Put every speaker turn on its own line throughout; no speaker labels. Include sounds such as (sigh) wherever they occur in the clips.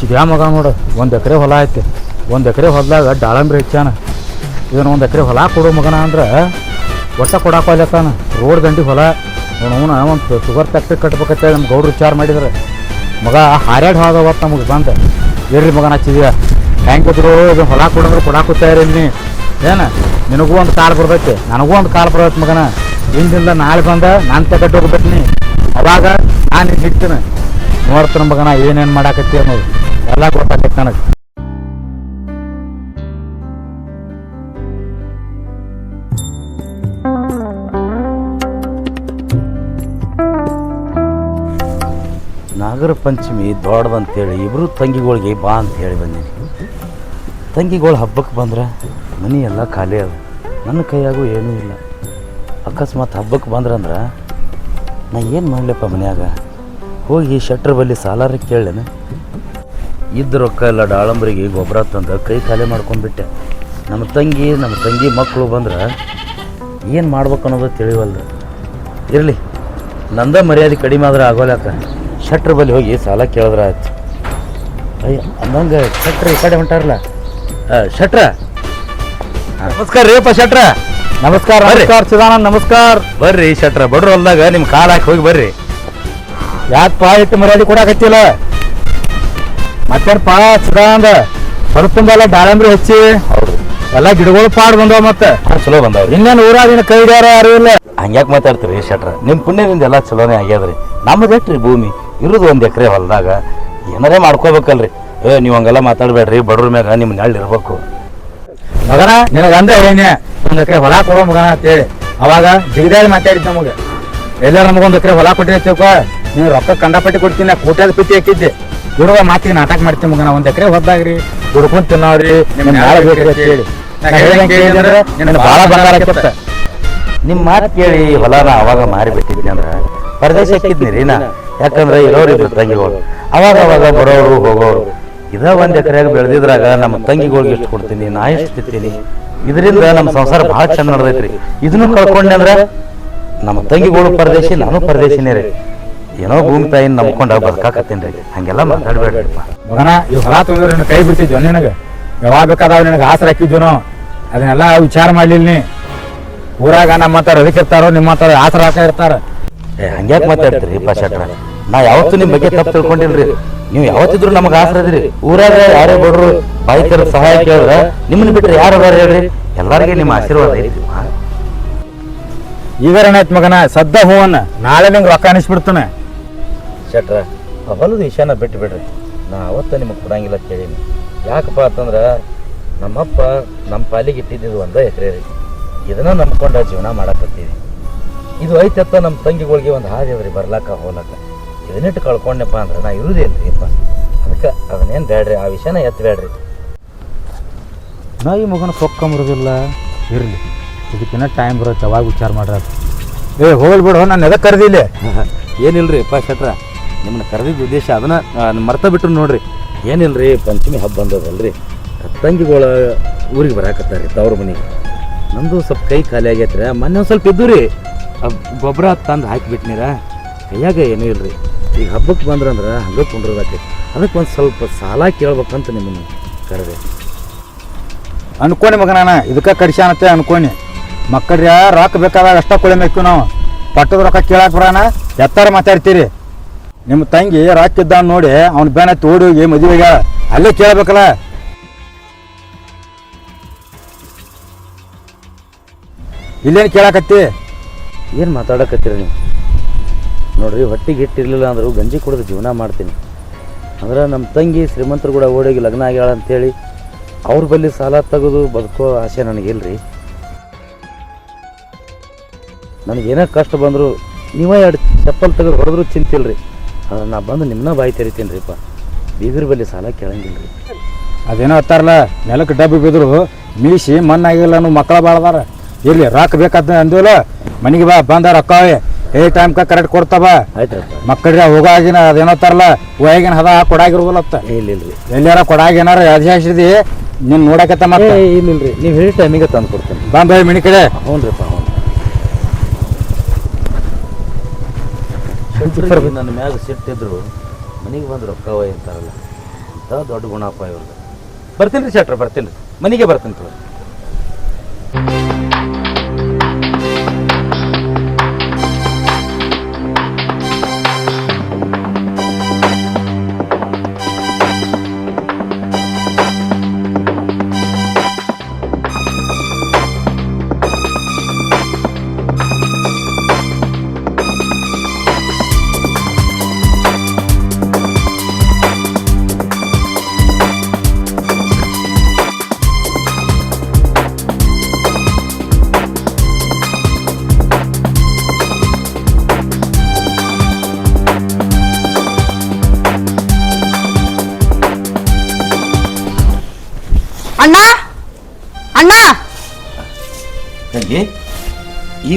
ಚಿದ್ಯಾ ಮಗ ನೋಡು, ಒಂದು ಎಕರೆ ಹೊಲ ಐತಿ. ಒಂದು ಎಕರೆ ಹೊಲದಾಗ ದಾಳಂಬ್ರಿ ಹೆಚ್ಚಾನ. ಇದನ್ನು ಒಂದು ಎಕರೆ ಹೊಲ ಕೊಡೋ ಮಗನ ಅಂದ್ರೆ ಒಟ್ಟ ಕೊಡಾಕೊಲ್ಲತ್ತಾನ ರೋಡ್ ಗಂಡಿ ಹೊಲ. ಅವನ ಒಂದು ಶುಗರ್ ಫ್ಯಾಕ್ಟ್ರಿ ಕಟ್ಬೇಕಂತೇಳಿ ನಮ್ಮ ಗೌಡ್ರು ವಿಚಾರ ಮಾಡಿದ್ರೆ. ಮಗ ಹಾರ್ಯಾಡ್ ಹೋದ ಅವತ್ತು ನಮಗೆ ಬಂದ. ಇರ್ರಿ ಮಗನ ಹಚ್ಚಿದ್ಯಾ ಹೆಂಗಿದ್ರು ಇದು ಹೊಲ ಕೊಡಂದ್ರೆ ಕೊಡಾಕುತ್ತಾರಿ ನೀ. ಏನು? ನಿನಗೂ ಒಂದು ಕಾಲ ಬರ್ತೈತಿ. ನನಗೂ ಒಂದು ಕಾಲ ಬರ್ತೈತಿ ಮಗನ. ಇಂದಿಂದ ನಾಳೆ ಬಂದ ನಾನು ತಗಟ್ಟು ಹೋಗ್ಬೇಕು ನೀ. ಅವಾಗ ನಾನು ಇಟ್ಟಿನ ನೋಡ್ತೀನಿ ಮಗನ, ಏನೇನು ಮಾಡಾಕತ್ತಿ ಅನ್ನೋದು. ಎಲ್ಲ ಗೊತ್ತಾಗೈತೆ ನನಗೆ.
ನಾಗರ ಪಂಚಮಿ ದೊಡ್ಡದಂತೇಳಿ ಇಬ್ಬರು ತಂಗಿಗಳಿಗೆ ಬಾ ಅಂತ ಹೇಳಿ ಬಂದೀನಿ. ತಂಗಿಗಳು ಹಬ್ಬಕ್ಕೆ ಬಂದ್ರೆ ಮನೆ ಎಲ್ಲ ಖಾಲಿ ಅದ. ನನ್ನ ಕೈಯಾಗೂ ಏನೂ ಇಲ್ಲ. ಅಕಸ್ಮಾತ್ ಹಬ್ಬಕ್ಕೆ ಬಂದ್ರಂದ್ರೆ ನಾ ಏನು ಮಾಡಲಪ್ಪ ಮನ್ಯಾಗ? ಹೋಗಿ ಶೆಟ್ರ್ ಬಲ್ಲಿ ಸಾಲಾರ ಕೇಳೇನೆ ಇದ್ದ ರೊಕ್ಕ ಎಲ್ಲ ಡಾಳಂಬರಿಗೆ ಗೊಬ್ಬರ ತಂದು ಕೈ ಖಾಲಿ ಮಾಡ್ಕೊಂಡ್ಬಿಟ್ಟೆ ನಮ್ಮ ತಂಗಿ ನಮ್ಮ ತಂಗಿ ಮಕ್ಕಳು ಬಂದ್ರೆ ಏನು ಮಾಡ್ಬೇಕು ಅನ್ನೋದು ತಿಳಿವಲ್ದು. ಇರಲಿ ನಂದ ಮರ್ಯಾದೆ ಕಡಿಮೆ ಆದ್ರೆ ಆಗೋಲ್ಯಾಕ. ಶಟ್ರ್ ಬಲ್ಲಿ ಹೋಗಿ ಸಾಲ ಕೇಳಿದ್ರೆ ಆಯ್ತು. ಅಯ್ಯ ಅಂದಂಗೆ ಶಟ್ರ್ ಈ ಕಡೆ ಹೊಂಟಾರಲ್ಲ. ಶಟ್ರ? ನಮಸ್ಕಾರ ರೀಪ್ಪ ಶಟ್ರ.
ನಮಸ್ಕಾರ. ನಮಸ್ಕಾರ ಚಿದಾನಂದ್ ನಮಸ್ಕಾರ.
ಬರ್ರಿ ಶಟ್ರ ಬಡ್ರು ಹೊಲ್ದಾಗ ನಿಮ್ಮ ಕಾಲು ಹಾಕಿ ಹೋಗಿ ಬರ್ರಿ.
ಯಾಕೆ ಪಾಯಿಟ್ಟು ಮರ್ಯಾದೆ ಕೊಡಾಕತ್ತಿಲ್ಲ? ಮತ್ತೇನಪ್ಪ ಚಿದಾನಂದ ಸ್ವಲ್ಪ ತುಂಬಲ್ಲ ದಾಳಂಬ್ರಿ ಹಚ್ಚಿ.
ಎಲ್ಲಾ
ಎಲ್ಲ ಗಿಡಗಳು ಪಾಡ್ ಬಂದವ ಮತ್ತೆ.
ಚಲೋ ಬಂದವ್
ಇನ್ನೇನು ಊರಾಗಿನ ಕೈ ಹಿಡಿಯಾರ ಯಾರು ಇಲ್ಲ?
ಹಂಗ್ಯಾಕೆ ಮಾತಾಡ್ತೀರಿ ಶಟ್ರ? ನಿಮ್ಮ ಪುಣ್ಯದಿಂದ ಎಲ್ಲ ಚಲೋನೇ ಆಗ್ಯಾದ್ರಿ. ನಮ್ದೇಟ್ರಿ ಭೂಮಿ? ಇರೋದು ಒಂದು ಎಕರೆ ಹೊಲದಾಗ. ಏನಾರೇ ಮಾಡ್ಕೋಬೇಕಲ್ರಿ. ಏ ನೀವು ಹಂಗೆಲ್ಲ ಮಾತಾಡಬೇಡ್ರಿ. ಬಡವ್ರ ಮ್ಯಾಗ ನಿಮ್ಮ ನೆಳ್ಳು ಇರ್ಬೇಕು.
ಮಗನ ನಿನಗ ಅಂದ ಏನೇ? ಒಂದ್ ಎಕರೆ ಹೊಲ ಕೊಡೋ ಮಗನ ಅಂತೇಳಿ. ಅವಾಗ ಜಿಗದಾಳಿ ಮಾತಾಡಿದ್ದು ನಮಗೆ. ಎಲ್ಲ ನಮಗೊಂದ್ ಎಕರೆ ಹೊಲ ಕೊಟ್ಟಿರ್ತೀವಪ್ಪ ನೀನು ರೊಕ್ಕ ಕಂಡಪಟ್ಟಿ ಕೊಡ್ತೀನಿ ಕೋಟ್ಯಾದ ಪಿತಿ ಹಾಕಿದ್ದೆ. ಹುಡುಗ ಮಾತಿಗೆ ನಾಟಕ ಮಾಡ್ತೀನಿ ಮಗನ ಒಂದ್ ಎಕರೆ ಹೊದ್ದಾಗ್ರಿ ಹುಡುಕೊಂಡು ತಿನ್ನೋರಿ ನಿಮ್ ಬೇಕ್ರಿ ಅಂತ ಹೇಳಿ. ನಾ ಹೇಳ್ದಂಗ್ ಕೇಳಿದ್ರೆ ನಿನ್ನ ಬಹಳ ಬಂಗಾರ
ನಿಮ್ಮ ಮಾತು ಕೇಳಿ ಹೊಲನ ಅವಾಗ ಮಾರಿ ಬಿಟ್ಟಿದ್ನಿ ಅಂದ್ರೆ ಪರದೇಶ ಹಾಕಿದ್ನಿ ರೀ ನಾ. ಯಾಕಂದ್ರೆ ಇರೋರು ಇದ್ರು ತಂಗಿಗಳು. ಅವಾಗ ಅವಾಗ ಬರೋರು ಹೋಗೋರು. ಇದ ಒಂದ್ ಎಕರೆಯಾಗ ಬೆಳೆದಿದ್ರಾಗ ನಮ್ಮ ತಂಗಿಗಳಿಗೆ ಎಷ್ಟು ಕೊಡ್ತೀನಿ ನಾ ಎಷ್ಟು ತಿಂತೀನಿ. ಇದರಿಂದ ನಮ್ಮ ಸಂಸಾರ ಭಾಳ ಚಂದ ನಡೆದೈತ್ರಿ. ಇದನ್ನು ಕಳ್ಕೊಂಡೆ ಅಂದ್ರೆ ನಮ್ಮ ತಂಗಿಗಳು ಪರದೇಶಿ ನಾನು ಪರದೇಶಿನೇ ರೀ. ಏನೋ ಭೂಮಿ ತಾಯಿ ನಂಬ್ಕೊಂಡ ಬದುಕಾಕತ್ತೀನಿ ರೀ. ಹಂಗೆಲ್ಲ ಮಾತಾಡ್ಬೇಡ್ರಿಪ್ಪ.
ಮಗನ ಈ ಹೊಲ ತುಂಬಿದ್ರೆ ನಿನ್ನ ಕೈ ಬಿಡ್ತಿದ್ವ ನಿನಗೆ? ಯಾವಾಗ ಬೇಕಾದವ ನಿನಗೆ ಆಸರ ಹಾಕಿದ್ವು ನಾವು ಅದನ್ನೆಲ್ಲ ವಿಚಾರ ಮಾಡ್ಲಿಲ್ಲ ನೀ. ಊರಾಗ ನಮ್ಮ ಹತ್ತಾರ ಇರ್ತಾರೋ ನಿಮ್ಮ ಮಾತಾರ ಆಸರ ಹಾಕ ಇರ್ತಾರ.
ಏ ಹಂಗ್ಯಾಕ್ ಮಾತಾಡ್ತೀರಿ ಶೆಟ್ರ ನಾ ಯಾವತ್ತೂ ನಿಮ್ಮ ಬಗ್ಗೆ ತಪ್ಪು ತಿಳ್ಕೊಂಡಿಲ್ರಿ ನೀವು ಯಾವತ್ತಿದ್ರು ನಮಗೆ ಆಸರ ಇದ್ರಿ. ಊರಾಗ ಯಾರೇ ಬಡ್ರು ಬಾಯಿ ಸಹಾಯ ಕೇಳಿದ್ರೆ ನಿಮ್ಮನ್ನ ಬಿಟ್ರೆ ಯಾರು ಅದಾರ ಹೇಳ್ರಿ? ಎಲ್ಲರಿಗೆ ನಿಮ್ಮ ಆಶೀರ್ವಾದ ಐತಿ
ಈಗ ಏನಾಯ್ತು ಮಗನ? ಸದ್ದ ಹೂವನ್ನ ನಾಳೆ ನಿಂಗೆ ರೊಕ್ಕ ಅನಿಸ್ಬಿಡ್ತಾನೆ.
ಶೆಟ್ರ ಆ ಹೊಲದ ವಿಷಯನ ಬಿಟ್ಟು ಬಿಡ್ರಿ ನಾ ಅವತ್ತು ನಿಮಗೆ ಕೊಡಂಗಿಲ್ಲ ಕೇಳೀನಿ ಯಾಕಪ್ಪ ಅಂತಂದ್ರೆ ನಮ್ಮಪ್ಪ ನಮ್ಮ ಪಾಲಿಗೆ ಇಟ್ಟಿದ್ದು ಒಂದೇ ಎಕರೆ ರೀ. ಇದನ್ನ ನಂಬ್ಕೊಂಡ ಜೀವನ ಮಾಡಕತ್ತೀವಿ ಇದು ಐತತ್ತ ನಮ್ಮ ತಂಗಿಗಳಿಗೆ ಒಂದು ಹಾದಿ ಅದ್ರಿ ಬರ್ಲಾಕ ಹೋಲಕ್ಕ ಇದನ್ನಿಟ್ಟು ಕಳ್ಕೊಂಡೆಪ್ಪ ಅಂದ್ರೆ ನಾ ಇರುವುದಿಲ್ಲ ಇಲ್ರಿಪ್ಪ ಅದಕ್ಕೆ ಅದನ್ನೇನು ಬೇಡ್ರಿ ಆ ವಿಷಯನ ಎತ್ತಬೇಡ್ರಿ
ನಾ ಈ ಮಗನ ಸೊಕ್ಕಂಬರೋದಿಲ್ಲ ಇರಲಿ. ಇದಕ್ಕಿನ್ನ ಟೈಮ್ ಬರುತ್ತೆ ಅವಾಗ ವಿಚಾರ ಮಾಡ್ರಿ ಏ ಹೋಗಿ ಬಿಡು ನಾನು ಎದಕ್ಕೆ ಕರೆದಿಲ್ಲ
ರೀ ಅಪ್ಪ ಶೆಟ್ರ ನಿಮ್ಮನ್ನ ಕರೆದಿದ್ದ ಉದ್ದೇಶ ಅದನ್ನ ಮರ್ತ ಬಿಟ್ರು ನೋಡ್ರಿ. ರೀ ಪಂಚಮಿ ಹಬ್ಬ ಅಂದದಲ್ರಿ ತಂಗಿಗಳ ಊರಿಗೆ ಬರಾಕತ್ತಾರ ತವ್ರ ಮನೆಗೆ. ನಮ್ಮದು ಸ್ವಲ್ಪ ಕೈ ಖಾಲಿ ಆಗೈತ್ರಿ. ಮೊನ್ನೆ ಒಂದು ಸ್ವಲ್ಪ ಇದ್ದು ರೀ ಗೊಬ್ಬರ ತಂದು ಹಾಕಿಬಿಟ್ನಿರ ಕೈಯಾಗ ಏನೂ ಇಲ್ರಿ. ಈಗ ಹಬ್ಬಕ್ಕೆ ಬಂದ್ರಂದ್ರೆ ಹಂಗೆ ಕುಂಡ್ರದಾಕೈತಿ ಅದಕ್ಕೆ ಒಂದು ಸ್ವಲ್ಪ ಸಾಲ ಕೇಳ್ಬೇಕಂತ ನಿಮ್ಮನ್ನು ಕರೆದೆ.
ಅನ್ಕೋನಿ ಮಗ ನಾನು, ಇದಕ್ಕೆ ಕಡಿಸ್ಯಾನತ್ತೆ ಅನ್ಕೋನಿ ಮಕ್ಕಳ್ರಿ ರೊಕ್ಕ ಬೇಕಾದಾಗ ಅಷ್ಟ ಕೊಳಿಬೇಕು ನಾವು. ಪಟ್ಟದ ರೊಕ್ಕ ಕೇಳಕ್ಕೆ ಬರೋಣ ಎತ್ತಾರ ಮಾತಾಡ್ತೀರಿ. ನಿಮ್ಮ ತಂಗಿ ರಾಕಿದ್ದ ನೋಡಿ ಅವ್ನ ಬೇನ ತೋಡಿ ಹೋಗಿ ಮದುವೆಗೆ. ಅಲ್ಲೇ ಕೇಳ್ಬೇಕಲ್ಲ. ಇಲ್ಲೇನು ಕೇಳಕತ್ತಿ?
ಏನು ಮಾತಾಡಕತ್ತೀರಿ ನೀವು? ನೋಡ್ರಿ, ಹೊಟ್ಟಿಗೆ ಹಿಟ್ಟಿರಲಿಲ್ಲ ಅಂದರೂ ಗಂಜಿ ಕುಡಿದು ಜೀವನ ಮಾಡ್ತೀನಿ. ಅಂದ್ರೆ ನಮ್ಮ ತಂಗಿ ಶ್ರೀಮಂತರು ಕೂಡ ಓಡೋಗಿ ಲಗ್ನ ಆಗ್ಯಾಳ ಅಂತೇಳಿ ಅವ್ರ ಬಳಿ ಸಾಲ ತೆಗೆದು ಬದುಕೋ ಆಸೆ ನನಗಿಲ್ರಿ ನನಗೇನೇ ಕಷ್ಟ ಬಂದರೂ ನೀವೇ ಎರಡು ಚಪ್ಪಲ್ ತೆಗೆದು ಹೊಡೆದ್ರೂ ಚಿಂತಿಲ್ರಿ. ನಾ ಬಂದು ನಿಮ್ಮನ್ನ ಬಾಯಿ ತೆರಿತೀನಿ ರೀಪ್ಪ ಬೀಗರ ಬಲ್ಲಿ ಸಾಲ ಕೇಳಂಗಿಲ್ಲ ರೀ.
ಅದೇನೋ ಹತ್ತಾರಲ್ಲ ನೆಲಕ್ಕೆ ಡಬ್ಬಿ ಬಿದ್ರು ಮೀಸಿ ಮಣ್ಣಾಗಿಲ್ಲ ಅನ್ನೋ ಮಕ್ಕಳ ಬಾಳದಾರ. ಇರ್ಲಿ ರಾಕ್ ಬೇಕಾದ ಅಂದಿಲ್ಲ ಮನೆಗೆ ಬಾ ಬಂದ ರೊಕ್ಕ ಏ ಟೈಮ್ಕ ಕರೆಕ್ಟ್ ಕೊಡ್ತಾವ
ಆಯ್ತು
ಮಕ್ಕಳಿಗೆ ಹೋಗಾಗಿನ ಅದೇನೋ ತರಲ್ಲ ಹೋಗಿನ ಹದ ಕೊಡಾಗಿರ್ಬೋಲತ್ತ
ಇಲ್ಲ ಇಲ್ರಿ
ಎಲ್ಲಾರ ಕೊಡಾಗ ಏನಾರ ಅಧಿಸಿದಿ ನೀನ್ ನೋಡಕತ್ತ ಮತ್ತೆ.
ಇಲ್ಲ ಇಲ್ರಿ ನೀವು ಹೇಳಿ ಟೈಮಿಗೆ ತಂದು ಕೊಡ್ತೀನಿ.
ಬಂದ ಮಿಣಿ ಕಡೆ.
ಹ್ಞೂ ರೀಪ್ಪ ನನ್ನ ಮ್ಯಾಗ ಸಿಟ್ಟಿದ್ರು ಮನೆಗೆ ಬಂದು ರೊಕ್ಕ ಒಯ್ ಅಂತಾರಲ್ಲ ಅಂತ ದೊಡ್ಡ ಗುಣಪ್ಪ ಇವ್ರದ್ದು ಬರ್ತೀನಿ ರೀ ಶೆಟ್ರ ಬರ್ತೀನಿ ರೀ. ಮನೆಗೆ ಬರ್ತೀನಿ ತಗೋ.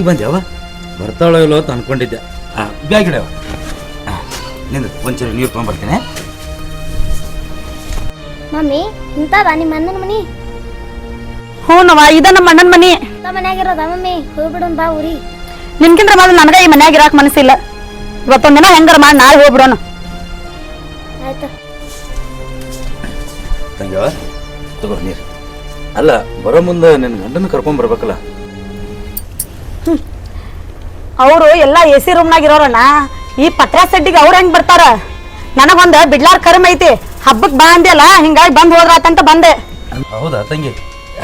ಈಗ ಬಂದ್ಯಾವ ಬರ್ತಾಳೋ ಇಲ್ಲೋ ಅಂತ ಅನ್ಕೊಂಡಿದ್ದೆ. ಹಾಂ ಬ್ಯಾಗ್ ಹಾಂ ನಿಂದು ಒಂಚೂರು ನೀರು ತೊಗೊಂಬರ್ತೀನಿ
ಮಮ್ಮಿ ಇಂತದ ನಿಮ್ಮ ಅಣ್ಣನ ಮನಿ?
ಹ್ಞೂನವ್ವ ಇದ ನಮ್ಮ ಅಣ್ಣನ ಮನಿ.
ನಮ್ಮ ಮನ್ಯಾಗಿರೋದ ಮಮ್ಮಿ? ಹೋಗ್ಬಿಡೋಣ ಬಾ ಊರಿ
ನಿನ್ಕಿಂತ ಮೊದಲು ನನಗೆ ಈ ಮನ್ಯಾಗ ಇರಾಕ್ ಮನಸ್ಸಿಲ್ಲ. ಇವತ್ತೊಂದ್ ದಿನ ಹೆಂಗಾರ ಮಾಡಿ ನಾಳೆ ಹೋಗ್ಬಿಡೋಣ.
ಆಯ್ತು.
ತಂಗ್ಯವ ತಗೋ ನೀರು. ಅಲ್ಲ ಬರೋ ಮುಂದೆ ನಿನ್ನ ಗಂಡನ ಕರ್ಕೊಂಡ್ ಬರ್ಬೇಕಲ್ಲ.
ಅವರು ಎಲ್ಲ ಎ ಸಿ ರೂಮ್ನಾಗ ಇರೋರಣ್ಣ. ಈ ಪಟ್ರಾ ಸೆಡ್ಡಿಗೆ ಅವ್ರ ಹೆಂಗ್ ಬರ್ತಾರ? ನನಗೊಂದು ಬಿಡ್ಲಾರ್ ಕರ್ಮ ಐತಿ. ಹಬ್ಬಕ್ ಬಾ ಅಂದ್ಯಲ್ಲ ಹಿಂಗಾಗಿ ಬಂದ್ ಹೋದ್ರಾತಂತ ಬಂದೆ.
ಹೌದಾ ತಂಗಿ?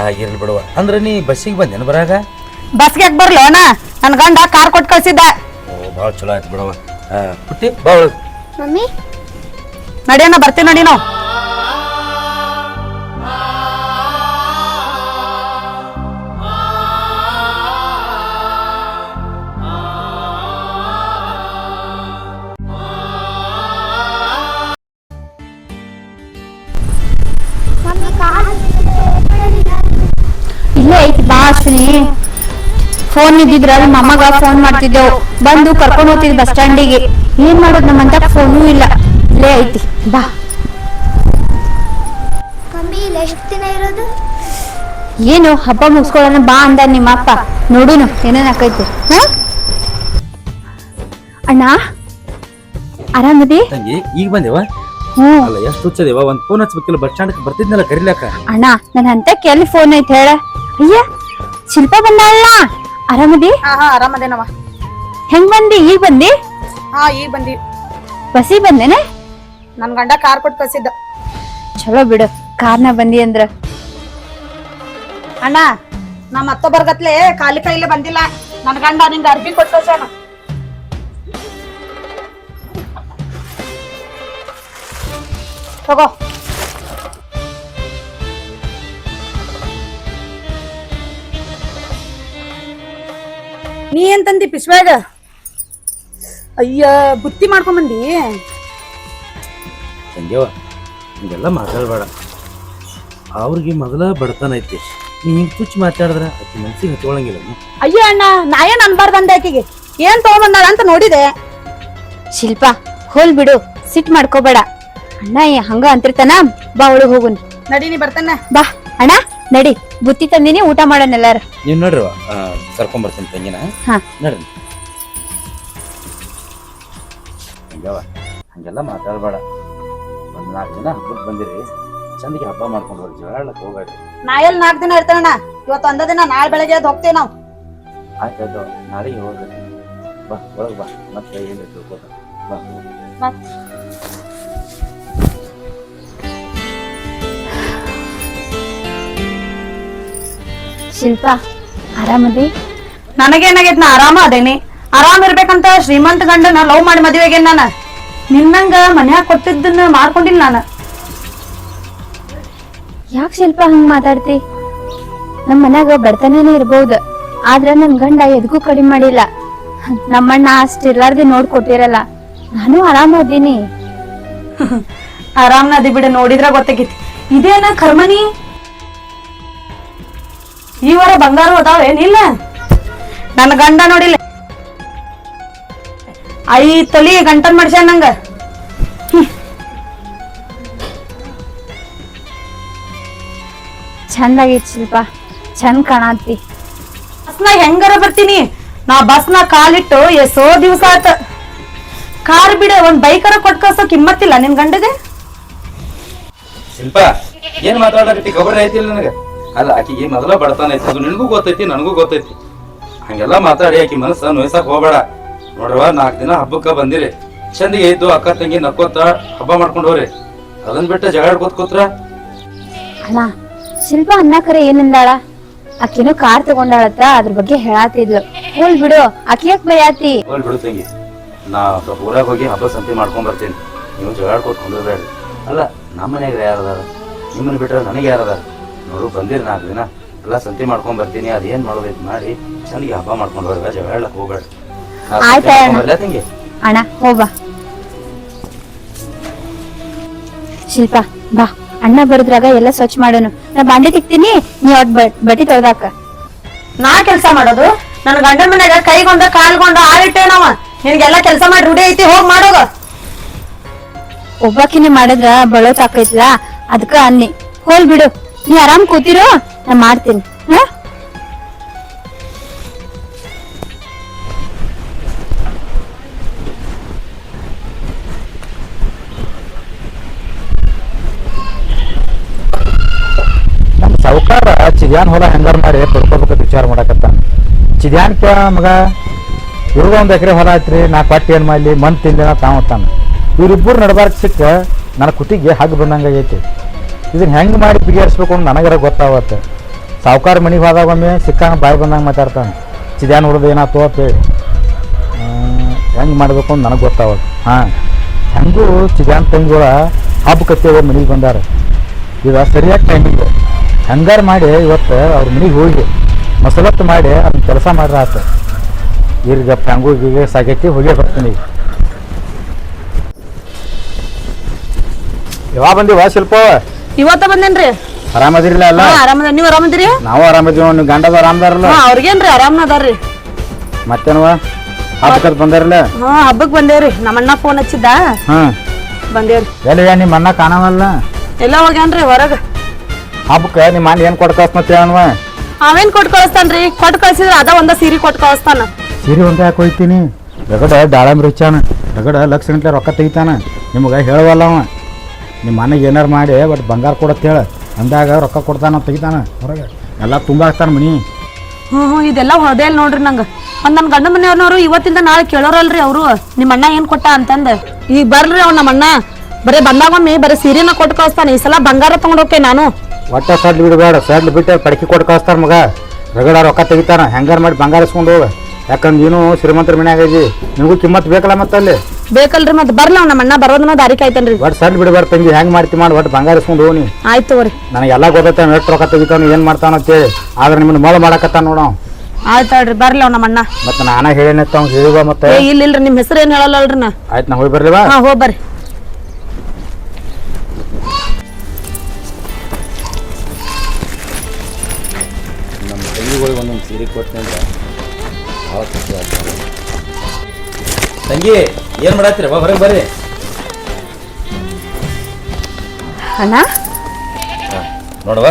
ಆಗಿರ್ಲಿ ಬಿಡುವ. ಅಂದ್ರೆ ನೀ ಬಸ್ಸಿಗೆ ಬಂದೇನು ಬರಾಗ?
ಬಸ್ಗೆ ಯಾಕೆ ಬರ್ಲಿ ಅಣ್ಣ? ನನ್ನ ಗಂಡ ಕಾರ್ ಕೊಟ್ಟು ಕಳ್ಸಿದ್ದ.
ಓ ಭಾಳ ಚಲೋ ಆಯ್ತು ಬಿಡವ. ಪುಟ್ಟಿ
ಮಮ್ಮಿ?
ನಡಿಯಣ್ಣ ಬರ್ತೀನಿ ನಡಿ ನಾವು.
ಫೋನ್ ಇದ್ದಿದ್ರ ನಮ್ಮ ಅಮ್ಮಗ ಫೋನ್ ಮಾಡ್ತಿದ್ದೆವು. ಬಂದು ಕರ್ಕೊಂಡು ಹೋಗ್ತಿದ್ ಬಸ್ ಸ್ಟ್ಯಾಂಡಿಗೆ ಏನ್ ಮಾಡೋದು ನಮ್ಮಂತ ಫೋನು ಇಲ್ಲ. ಇಲ್ಲೇ ಐತಿ ಬಾ.
ಕಮ್ಮಿ ಇಲ್ಲ ಎಷ್ಟು ದಿನ ಇರೋದು?
ಏನು ಹಬ್ಬ ಮುಗಿಸ್ಕೊಳ್ಳೋಣ ಬಾ ಅಂದ ನಿಮ್ಮ ಅಪ್ಪ. ನೋಡುನು ಏನೇನ್ ಆಕೈತಿ. ಹ? ಅಣ್ಣ? ಆರಾಮದಿ
ತಂಗಿ ಈಗ ಬಂದೇವ?
ಹ್ಞೂ
ಅಲ್ಲ ಎಷ್ಟು ಹುಚ್ಚದೇವ? ಒಂದು ಫೋನ್ ಹಚ್ಬೇಕಿಲ್ಲ ಬಸ್ ಸ್ಟ್ಯಾಂಡ್ ಬರ್ತಿದ್ನಲ್ಲ ಕರಿಲಾಕ.
ಅಣ್ಣ ನನ್ ಅಂತ ಕೆಲ್ ಫೋನ್ ಐತಿ ಹೇಳ. ಅಯ್ಯ ಶಿಲ್ಪ ಬಂದಾಳ ಆರಾಮದಿ
ಹಾ ಹಾ ಆರಾಮದೇನವ
ಹೆಂಗ್ ಬಂದಿ? ಈಗ ಬಂದಿ?
ಹಾ ಈಗ ಬಂದಿ.
ಬಸಿ ಬಂದೇನೆ?
ನನ್ ಗಂಡ ಕಾರ್ ಕೊಟ್ಟು ಕಳ್ಸಿದ್ದ
ಚಲೋ ಬಿಡು ಕಾರ್ನ ಬಂದಿ ಅಂದ್ರ.
ಅಣ್ಣ ನಮ್ಮ ಅತ್ತ ಬರ್ಗತ್ಲೆ ಖಾಲಿ ಕೈಲೇ ಬಂದಿಲ್ಲ. ನನ್ ಗಂಡ ನಿಂಗೆ ಅರ್ಬಿ ಕೊಟ್ಟು ಕಳ್ಸ್ಯಾನ ತಗೋ. ನೀ ಏನ್ ತಂದಿ ಅಯ್ಯ ಬುತ್ತಿ ಮಾಡ್ಕೊಂಬಂದಿ?
ತಂಗ್ಯವ ಹಿಂಗೆಲ್ಲ ಮಾತಾಡಬೇಡ. ಅವ್ರಿಗೆ ಮೊದಲ ಬಡತನ ಐತಿ. ನೀ ಹಿಂಗ್ ತುಚ್ಚ ಮಾತಾಡಿದ್ರೆ ಆಕೆ ಮನ್ಸಿಗೆ ಹಚ್ಕೊಳಂಗಿಲ್ಲ ನೀ.
ಅಯ್ಯ ಅಣ್ಣ ನಾ ಏನ್ ಅನ್ಬಾರ್ದಂದೆ ಆಕಿಗೆ? ಏನ್ ತಗೊಂಬಂದಾಳ ಅಂತ ನೋಡಿದೆ.
ಶಿಲ್ಪ ಹೋಲ್ ಬಿಡು ಸಿಟ್ ಮಾಡ್ಕೋಬೇಡ. ಅಣ್ಣ ಏ ಹಂಗ ಅಂತಿರ್ತಾನ ಬಾ ಒಳಗ್ ಹೋಗುನ್.
ನಡಿ ನೀ ಬರ್ತಾನೆ.
ಬಾ ಅಣ್ಣ. ನಡಿ ಬುತ್ತಿ ತಂದಿನಿ ಊಟ ಮಾಡೋಣ ಎಲ್ಲಾರು.
ನೀವು ನೋಡ್ರಿ ಕರ್ಕೊಂಬರ್ತೀನಿ ತಂಗಿನ.
ಹಾ.
ನೋಡ್ರಿ. ಹಂಗವ ಹಂಗೆಲ್ಲ ಮಾತಾಡಬೇಡ. ಒಂದು ನಾಲ್ಕು ದಿನ ಹಬ್ಬಕ್ಕೆ ಬಂದಿರಿ ಚಂದಿಗೆ ಹಬ್ಬ ಮಾಡ್ಕೊಂಡು ಬರ್ರಿ ಜಗಳಕ್ಕೆ ಹೋಗ್ಬೇಡ್ರಿ.
ನಾ ಎಲ್ಲಿ ನಾಲ್ಕು ದಿನ ಇರ್ತಾನ ಇವತ್ತು ಒಂದ ದಿನ ನಾಳೆ ಬೆಳಗ್ಗೆ ಎದ್ದು ಹೋಗ್ತೇವೆ ನಾವು.
ಆಯ್ತು ಆಯ್ತು ನಾಳೆಗೆ ಹೋಗ್ರಿ. ಬಾ ಒಳಗೆ ಬಾ ಮತ್ತೆ ಏನು ತಿಳ್ಕೊತ ಬಾ.
ಶಿಲ್ಪ ಆರಾಮದಿ?
ನನಗೇನಾಗೈತ್ ನಾ ಆರಾಮ ಅದೇನಿ. ಆರಾಮ ಇರ್ಬೇಕಂತ ಶ್ರೀಮಂತ ಗಂಡನ ಲವ್ ಮಾಡಿ ಮದುವೆಗೆ ನಾನು? ನಿನ್ನಂಗ ಮನ್ಯಾಗ ಕೊಟ್ಟಿದ್ದನ್ನ ಮಾಡ್ಕೊಂಡಿಲ್ಲ ನಾನು.
ಯಾಕೆ ಶಿಲ್ಪ ಹಂಗ ಮಾತಾಡ್ತಿ? ನಮ್ಮ ಮನ್ಯಾಗ ಬಡತನೇನೆ ಇರ್ಬೋದು. ಆದ್ರ ನನ್ ಗಂಡ ಎದಕ್ಕೂ ಕಡಿಮೆ ಮಾಡಿಲ್ಲ. ನಮ್ಮಣ್ಣ ಅಷ್ಟಿರ್ಲಾರ್ದೆ ನೋಡ್ಕೊಟ್ಟಿರಲ್ಲ. ನಾನು ಆರಾಮ ಅದೀನಿ. (laughs)
ಆರಾಮ್ನ ಅದಿ ಬಿಡ ನೋಡಿದ್ರ ಗೊತ್ತಾಗಿತ್ತು ಇದೇನ ಕರ್ಮನಿ? ಈ ವಾರ ಬಂಗಾರ ಅದಾವೇನಿಲ್ಲ ನನ್ನ ಗಂಡ ನೋಡಿಲ್ಲ. ಐ ತಲಿ ಗಂಟನ್ ಮಾಡ್ಸ್ಯಾನ ನಂಗ.
ಚಂದಾಗೈತ್ ಶಿಲ್ಪ ಚಂದ ಕಾಣತಿ.
ಬಸ್ನ ಹೆಂಗಾರ ಬರ್ತೀನಿ? ನಾ ಬಸ್ನ ಕಾಲಿಟ್ಟು ಎಷ್ಟೋ ದಿವಸ ಆತ ಕಾರ್ ಬಿಡ ಒಂದ್ ಬೈಕರ ಕೊಟ್ ಕಳ್ಸೋ ಕಿಮ್ಮತ್ತಿಲ್ಲ ನಿನ್ ಗಂಡಗೆ?
ಶಿಲ್ಪ ಏನ್ ಮಾತಾಡಕತ್ತಿ ಗೊಬ್ಬರ ಐತಿಲ್ಲ ನನಗೆ? ಅಲ್ಲ ಆಕಿಗೆ ಮೊದಲ ಬಡತನ ಐತಿ ಅದು ನಿನಗೂ ಗೊತ್ತೈತಿ ನನಗೂ ಗೊತ್ತೈತಿ. ಹಂಗೆಲ್ಲ ಮಾತಾಡಿ ಆಕಿ ಮನಸ್ಸ ನೋಯ್ಸಕ್ ಹೋಗ್ಬೇಡ. ನೋಡ್ರವ ನಾಲ್ಕು ದಿನ ಹಬ್ಬಕ್ಕೆ ಬಂದಿರಿ. ಚಂದಿಗೆ ಇದ್ದು ಅಕ್ಕ ತಂಗಿ ನಕ್ಕೋತ ಹಬ್ಬ ಮಾಡ್ಕೊಂಡು ಹೋಗ್ರಿ. ಅದನ್ ಬಿಟ್ಟು ಜಗಳ ಅಲ್ಲ ಕೂತ್ರ?
ಅಣ್ಣ ಶಿಲ್ಪ ಅನ್ನಕರೆ ಏನಂದಾಳ? ಆಕಿನೂ ಕಾರ್ ತಗೊಂಡಾಳತ್ತ ಅದ್ರ ಬಗ್ಗೆ ಹೇಳಾತಿದ್ಲು ಹೋಲ್ ಬಿಡು ಆಕಿ ಯಾಕೆ ಬಯಾತಿ?
ಹೋಲ್ ಬಿಡು ತಂಗಿ. ನಾ ಊರಾಗ ಹೋಗಿ ಹಬ್ಬ ಸಂತಿ ಮಾಡ್ಕೊಂಡ್ ಬರ್ತೀನಿ. ನೀವು ಜಗಳ ಆಡ್ಕೋತ ಕುಂದ್ರಬೇಡ್ರಿ. ಅಲ್ಲ ನಮ್ಮ ಮನ್ಯಾಗ ಯಾರದಾರ ನಿಮ್ಮನ್ನ ಬಿಟ್ರೆ ನನಗೆ ಯಾರದಾರ ನೋಡು ಬಂದಿರಿ ನಾಲ್ಕು ದಿನ ಎಲ್ಲ ಸಂತಿ ಮಾಡ್ಕೊಂಡ್ ಬರ್ತೀನಿ ಅದೇನ್ ಮಾಡೋದೈತಿ ಮಾಡಿ. ಚೆನ್ನಾಗಿ ಹಬ್ಬ ಮಾಡ್ಕೊಂಡು ಬರ್ಗ ಜಗಳ ಹೇಳಕ್ ಹೋಗ್ಬೇಡ. ನಾ
ಅಣ್ಣ. ಹೋಗ ಶಿಲ್ಪ ಬಾ. ಅಣ್ಣ ಬರದ್ರಾಗ ಎಲ್ಲ ಸ್ವಚ್ಛ ಮಾಡೋನು. ನಾ ಬಾಂಡೆ ತಿಕ್ತೀನಿ ನೀ ಅವ್ರ ಬಟ್ಟಿ ತೊಳ್ದಾಕ.
ನಾ ಕೆಲಸ ಮಾಡೋದು? ನನ್ನ ಗಂಡನ ಮನ್ಯಾಗ ಕೈಗೊಂಡ ಕಾಲ್ಗೊಂಡ ಆಳಿಟ್ಟೆ ನಾವ ಕೆಲ್ಸ ಕೆಲಸ ಮಾಡಿ ರೂಢಿ ಐತಿ ಹೋಗ್ ಮಾಡೋಗ.
ಒಬ್ಬಾಕಿನ ಮಾಡಿದ್ರ ಬಳೋತಾಕೈತ್ಲಾ ಆಕೈತ್ಲ ಅದಕ್ಕ ಅನ್ನಿ. ಹೋಲ್ ಬಿಡು. ನೀ ಆರಾಮ್ ಕೂತಿರೋ? ನಾ ಮಾಡ್ತೀನಿ.
ನಮ್ಮ ಸಾವುಕಾರ ಚಿದ್ಯಾನ್ ಹೊಲ ಹೆಂಗಾರ ಮಾಡಿ ಪಡ್ಕೋಬೇಕಂತ ವಿಚಾರ ಮಾಡಕತ್ತಾನ ಚಿದ್ಯಾನ್ಕ ಮಗ? ಇವ್ರಿಗ ಒಂದು ಎಕರೆ ಹೊಲ ಐತ್ರಿ ನಾ ಕೊಟ್ಟು ಏನ್ ಮಾಡಲಿ ಮನ್ ತಿಂದಿನ ತಾವತ್ತಾನ ಇವ್ರಿಬ್ಬರು ನಡಬಾರ್ದು ಸಿಕ್ಕ, ನನ್ನ ಕುತ್ತಿಗೆ ಹಗ್ ಬಂದಂಗ ಆಗೈತಿ. ಇದನ್ನ ಹೆಂಗೆ ಮಾಡಿ ಬಿಗಿಯರ್ಸ್ಬೇಕು ಅಂತ ನನಗರ ಗೊತ್ತಾವತ್ತೆ. ಸಾವುಕಾರ ಮನೆಗೆ ಹೋದಾಗ ಒಮ್ಮೆ ಸಿಕ್ಕಂಗ ಬಾಯಿ ಬಂದಂಗೆ ಮಾತಾಡ್ತಾನೆ. ಚಿದ್ಯಾನ್ ಹೊಡೆದು ಏನಾಯ್ತು ಅಂತೇಳಿ ಹೆಂಗೆ ಮಾಡಬೇಕು ಅಂತ ನನಗೆ ಗೊತ್ತಾವತ್ತೆ. ಹಾಂ, ಹೆಂಗೂ ಚಿದ್ಯಾನ್ ತಂಗಿಗಳ ಹಬ್ಬ ಕತ್ತೆ ಮನೆಗೆ ಬಂದಾರ. ಈಗ ಸರಿಯಾದ ಟೈಮಿಗೆ ಹಂಗಾರ ಮಾಡಿ ಇವತ್ತು ಅವ್ರ ಮನೆಗೆ ಹೋಗಿ ಮಸಲತ್ತು ಮಾಡಿ ಅದನ್ನ ಕೆಲಸ ಮಾಡ್ರ ಆತ. ಈಗ ಹೆಂಗೂ ಈಗ ಸಾಗೈತಿ ಹೋಗೇ ಬರ್ತೀನಿ. ಈಗ ಯಾವಾಗ ಬಂದಿವ ಶಿಲ್ಪ?
ಇವತ್ತ ಬಂದೇನ್ರಿ?
ಆರಾಮದಿರಲ್ಲ ಅಲ್ಲ?
ಆರಾಮದ ನೀವು ಆರಾಮದಿರಿ?
ನಾವು ಆರಾಮದ ನೀವು ಗಂಡದ ಆರಾಮದಾರಲ್ಲ?
ಅವ್ರಿಗೇನ್ರಿ ಆರಾಮ ಅದಾರ್ರಿ.
ಮತ್ತೇನವ? ಹಬ್ಬಕ್ಕೆ ಬಂದಾರಲ್ಲ?
ಹಾ ಹಬ್ಬಕ್ಕೆ ಬಂದೇವ್ರಿ. ನಮ್ಮ ಅಣ್ಣ ಫೋನ್ ಹಚ್ಚಿದ್ದ.
ಹಾಂ.
ಬಂದೇವ್ರಿ.
ಎಲ್ಲ ನಿಮ್ಮ ಅಣ್ಣ ಕಾಣವಲ್ಲ?
ಎಲ್ಲ ಹೋಗ್ಯಾನ್ರಿ ಹೊರಗ.
ಹಬ್ಬಕ್ಕೆ ನಿಮ್ಮ ಅಣ್ಣ ಏನು ಕೊಟ್ಟು ಮತ್ತೆ ಅನ್ವ
ಅವೇನ್ ಕೊಟ್ಟು ಕಳಿಸ್ತಾನ್ರಿ? ಕೊಟ್ಟು ಕಳ್ಸಿದ್ರ ಅದ ಒಂದ ಸೀರೆ ಕೊಟ್ಟು ಕಳಿಸ್ತಾನ.
ಸೀರೆ ಒಂದು ಯಾಕೆ ಹೋಯ್ತೀನಿ. ರಗಡ ದಾಳಂಬ್ರಿ ಹುಚ್ಚಾನ ರಗಡ ಲಕ್ಷ ಗಂಟ್ಲೆ ರೊಕ್ಕ ತೆಗಿತಾನ. ನಿಮಗೆ ಹೇಳವಲ್ಲ ಅವ. ನಿಮ್ಮ ಮನೆಗೆ ಏನಾರು ಮಾಡಿ ಬಟ್ ಬಂಗಾರ ಕೊಡತ್ತೇಳ ಹೇಳ. ಅಂದಾಗ ರೊಕ್ಕ ಕೊಡ್ತಾನ ತೆಗಿತಾನ ಹೊರಗೆ. ಎಲ್ಲ ತುಂಬ ಆಗ್ತಾನ ಮನಿ.
ಹ್ಞೂ ಹ್ಞೂ ಇದೆಲ್ಲ ಹೊಡೆಯಲ್ ನೋಡ್ರಿ ನಂಗೆ. ಒಂದು ನನ್ನ ಗಂಡ ಮನೆಯವ್ರನ್ನವರು ಇವತ್ತಿಂದ ನಾಳೆ ಕೇಳೋರಲ್ರಿ ಅವರು. ನಿಮ್ಮ ಅಣ್ಣ ಏನು ಕೊಟ್ಟ ಅಂತಂದು. ಈಗ ಬರ್ರಿ ಅವ್ ನಮ್ಮ ಅಣ್ಣ. ಬರೀ ಬಂದಾಗೊಮ್ಮೆ ಬರೀ ಸೀರೆನ ಕೊಟ್ಟು ಕಳಿಸ್ತಾನೆ. ಈ ಸಲ ಬಂಗಾರ ತೊಗೊಂಡೋಕೆ ನಾನು.
ಒಟ್ಟ ಸಡ್ಲು ಬಿಡಬೇಡ ಸಡ್ಲು ಬಿಟ್ಟು ಪಡಕಿ ಕೊಟ್ಟು ಕಳಿಸ್ತಾರ ಮಗ. ರಗಡ ರೊಕ್ಕ ತೆಗಿತಾನ ಹೆಂಗಾರು ಮಾಡಿ ಬಂಗಾರ ಇಸ್ಕೊಂಡು ಹೋಗ. ಯಾಕಂದ್ರೆ ನೀನು ಶ್ರೀಮಂತರ ಮನ್ಯಾಗ ಇದ್ದಿ. ನಿನಗೂ ಕಿಮ್ಮತ್ ಬೇಕಲ್ಲ ಮತ್ತಲ್ಲಿ?
ಬೇಕಲ್ರಿ ಮತ್ತೆ ಬರ್ಲ ನಮ್ಮ ಅಣ್ಣ ಬರೋದನ್ನ ದಾರಿ ಕಾಯ್ತೇನ್ರಿ
ಒಟ್ಟು ಸಣ್ಣ ಬಿಡ ತಂಗಿ ಹೆಂಗ್ ಮಾಡ್ತಿ ಮಾಡಿ ಒಟ್ಟು ಬಂಗಾರ ಇಸ್ಕೊಂಡು ಹೋಗಿ
ಆಯ್ತು ತಗೋರಿ.
ನನಗೆಲ್ಲ ಗೊತ್ತೈತೆ ಎಷ್ಟು ರೊಕ್ಕ ತೆಗಿತಾನ ಏನು ಮಾಡ್ತಾನ ಅಂತೇಳಿ ಆದ್ರೆ ನಿಮ್ಮನ್ನ ಮೊಳ ಮಾಡಕತ್ತ ನೋಡ
ಆಯ್ತು ಹೇಳ್ರಿ ಬರ್ಲ ನಮ್ಮ ಅಣ್ಣ.
ಮತ್ತೆ ನಾನೇ ಹೇಳೇನೆ ಅವ್ನು ಹೇಳಿವ ಮತ್ತೆ?
ಏ ಇಲ್ಲ ಇಲ್ರಿ ನಿಮ್ ಹೆಸರು ಏನ್ ಹೇಳಲ್ಲಲ್ರಿ ನಾ.
ಆಯ್ತು ನಾ ಹೋಗಿ ಬರ್ಲಿವಾ
ಹಾ ಹೋಗ್ ಬರ್ರಿ.
ನಮ್ಮ ತಂಗಿಗಳಿಗೆ ಒಂದೊಂದು ಸೀರೆ ಕೊಟ್ಟಂದ್ರೆ ಭಾಳ ಖುಷಿ ಆಗ್ತದೆ. ತಂಗಿ ಏನು ಮಾಡತ್ತೀರ? ಬಾ ಹೊರಗೆ ಬರ್ರಿ.
ಅಣ್ಣ?
ನೋಡವ